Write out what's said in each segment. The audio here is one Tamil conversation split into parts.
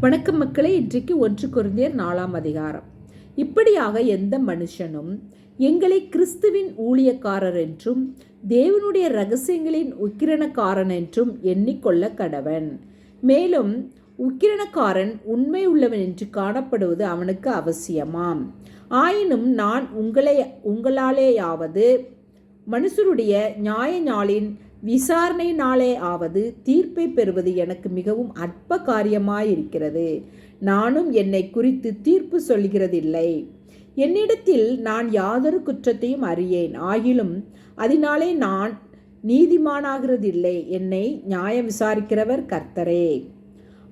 வணக்கம் மக்களே இன்றைக்கு ஒன்று குருந்தியர் நாலாம் அதிகாரம். இப்படியாக எந்த மனுஷனும் எங்களை கிறிஸ்துவின் ஊழியக்காரர் என்றும் தேவனுடைய ரகசியங்களின் உக்கிரணக்காரன் என்றும் எண்ணிக்கொள்ள கடவன். மேலும் உக்கிரணக்காரன் உண்மை உள்ளவன் என்று காணப்படுவது அவனுக்கு அவசியமாம். ஆயினும் நான் உங்களை உங்களாலேயாவது மனுஷருடைய நியாய நாளின் விசாரணை நாளே ஆவது தீர்ப்பை பெறுவது எனக்கு மிகவும் அற்ப காரியமாயிருக்கிறது நானும் என்னை குறித்து தீர்ப்பு சொல்கிறதில்லை. என்னிடத்தில் நான் யாதொரு குற்றத்தையும் அறியேன். ஆகிலும் அதனாலே நான் நீதிமானாகிறதில்லை. என்னை நியாயம் விசாரிக்கிறவர் கர்த்தரே.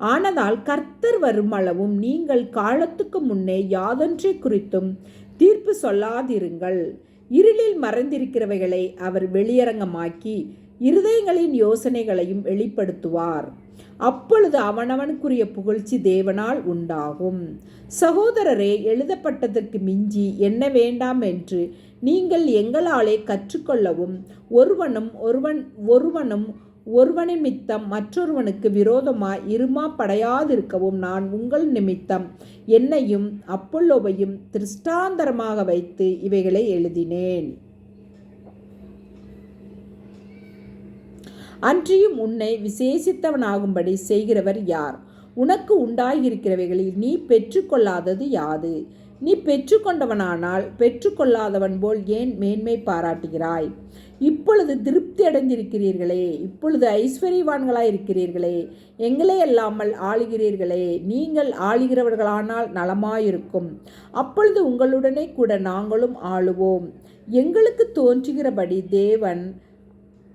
ஆனதால் கர்த்தர் வரும் அளவும் நீங்கள் காலத்துக்கு முன்னே யாதொன்றை குறித்தும் தீர்ப்பு சொல்லாதிருங்கள். இருளில் மறைந்திருக்கிறவைகளை அவர் வெளியரங்கமாக்கி இருதயங்களின் யோசனைகளையும் வெளிப்படுத்துவார். அப்பொழுது அவனவனுக்குரிய புகழ்ச்சி தேவனால் உண்டாகும். சகோதரரே எழுதப்பட்டதற்கு மிஞ்சி என்ன வேண்டாம் என்று நீங்கள் எங்களாலே கற்றுக்கொள்ளவும் ஒருவனும் ஒருவன் ஒருவனும் ஒருவனை நிமித்தம் மற்றொருவனுக்கு விரோதமாய் இருமா படையாதிருக்கவும் நான் உங்கள் நிமித்தம் என்னையும் அப்பல்லோவையும் திருஷ்டாந்தரமாக வைத்து இவைகளை எழுதினேன். அன்றியும் உன்னை விசேஷித்தவனாகும்படி செய்கிறவர் யார்? உனக்கு உண்டாகியிருக்கிறவைகளில் நீ பெற்றுக்கொள்ளாதது யாது? நீ பெற்றுக்கொண்டவனானால் பெற்றுக்கொள்ளாதவன் போல் ஏன் மேன்மை பாராட்டுகிறாய்? இப்பொழுது திருப்தி அடைந்திருக்கிறீர்களே இப்பொழுது ஐஸ்வர்யவான்களாய் இருக்கிறீர்களே எங்களே அல்லாமல் ஆளுகிறீர்களே நீங்கள் ஆளுகிறவர்களானால் நலமாயிருக்கும். அப்பொழுது உங்களுடனே கூட நாங்களும் ஆளுவோம். எங்களுக்கு தோன்றுகிறபடி தேவன்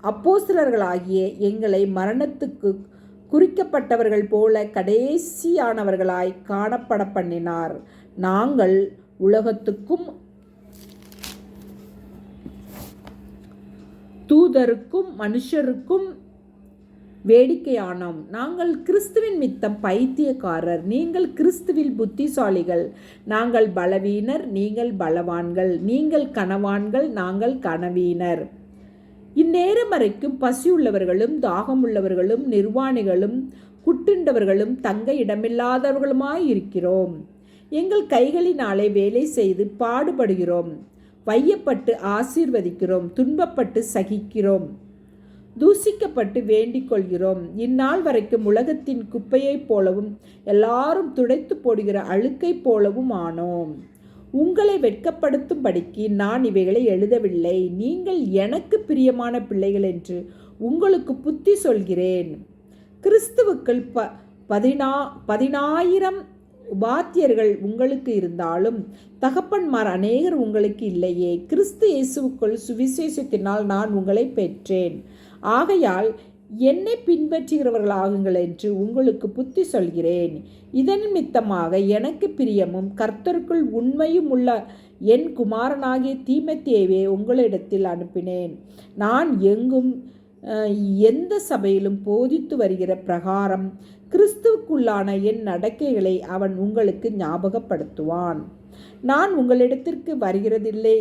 அப்போசிலர்களாகிய எங்களை மரணத்துக்கு குறிக்கப்பட்டவர்கள் போல கடைசியானவர்களாய் காணப்பட பண்ணினார். நாங்கள் உலகத்துக்கும் தூதருக்கும் மனுஷருக்கும் வேடிக்கையானோம். நாங்கள் கிறிஸ்துவின் மித்தம் பைத்தியக்காரர். நீங்கள் கிறிஸ்துவில் புத்திசாலிகள். நாங்கள் பலவீனர் நீங்கள் பலவான்கள். நீங்கள் கனவான்கள் நாங்கள் கனவீனர். இந்நேரம் வரைக்கும் பசியுள்ளவர்களும் தாகமுள்ளவர்களும் நிர்வாணிகளும் குட்டுண்டவர்களும் தங்க இடமில்லாதவர்களுமாய் இருக்கிறோம் எங்கள் கைகளினாலே வேலை செய்து பாடுபடுகிறோம். வையப்பட்டு ஆசீர்வதிக்கிறோம் துன்பப்பட்டு சகிக்கிறோம். தூசிக்கப்பட்டு வேண்டிக் கொள்கிறோம் இந்நாள் வரைக்கும் உலகத்தின் குப்பையைப் போலவும் எல்லாரும் துடைத்து போடுகிற அழுக்கைப் போலவும் ஆனோம். உங்களை வெட்கப்படுத்தும்படிக்கு நான் இவைகளை எழுதவில்லை. நீங்கள் எனக்கு பிரியமான பிள்ளைகள் என்று உங்களுக்கு புத்தி சொல்கிறேன். கிறிஸ்துவுக்கள் ப பதினா பதினாயிரம் உபாத்தியர்கள் உங்களுக்கு இருந்தாலும் தகப்பன்மார் அநேகர் உங்களுக்கு இல்லையே. கிறிஸ்து இயேசுக்குள் சுவிசேஷத்தினால் நான் உங்களை பெற்றேன். ஆகையால் என்னை பின்பற்றுகிறவர்களாகுங்கள் என்று உங்களுக்கு புத்தி சொல்கிறேன். இதன் நிமித்தமாக எனக்கு பிரியமும் கர்த்தருக்குள் உண்மையும் உள்ள என் குமாரனாகிய தீமத்தேவே உங்களிடத்தில் அனுப்பினேன். நான் எங்கும் எந்த சபையிலும் போதித்து வருகிற பிரகாரம் கிறிஸ்துவுக்குள்ளான என் நடக்கைகளை அவன் உங்களுக்கு ஞாபகப்படுத்துவான். நான் உங்களிடத்திற்கு வருகிறதில்லை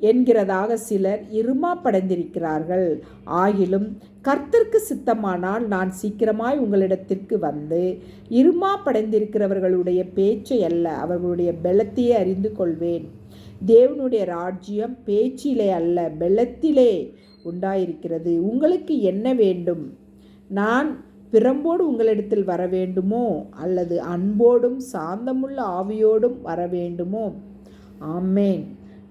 என்கிறதாக சிலர் இருமா படைந்திருக்கிறார்கள் ஆகிலும் கர்த்தருக்கு சித்தமானால் நான் சீக்கிரமாய் உங்களிடத்திற்கு வந்து இருமா படைந்திருக்கிறவர்களுடைய பேச்சை அல்ல அவர்களுடைய பெலத்தையே அறிந்து கொள்வேன். தேவனுடைய ராஜ்யம் பேச்சிலே அல்ல பெலத்திலே உண்டாயிருக்கிறது. உங்களுக்கு என்ன வேண்டும்? நான் பிறம்போடு உங்களிடத்தில் வர வேண்டுமோ? அல்லது அன்போடும் சாந்தமுள்ள ஆவியோடும் வர வேண்டுமோ? ஆமேன்.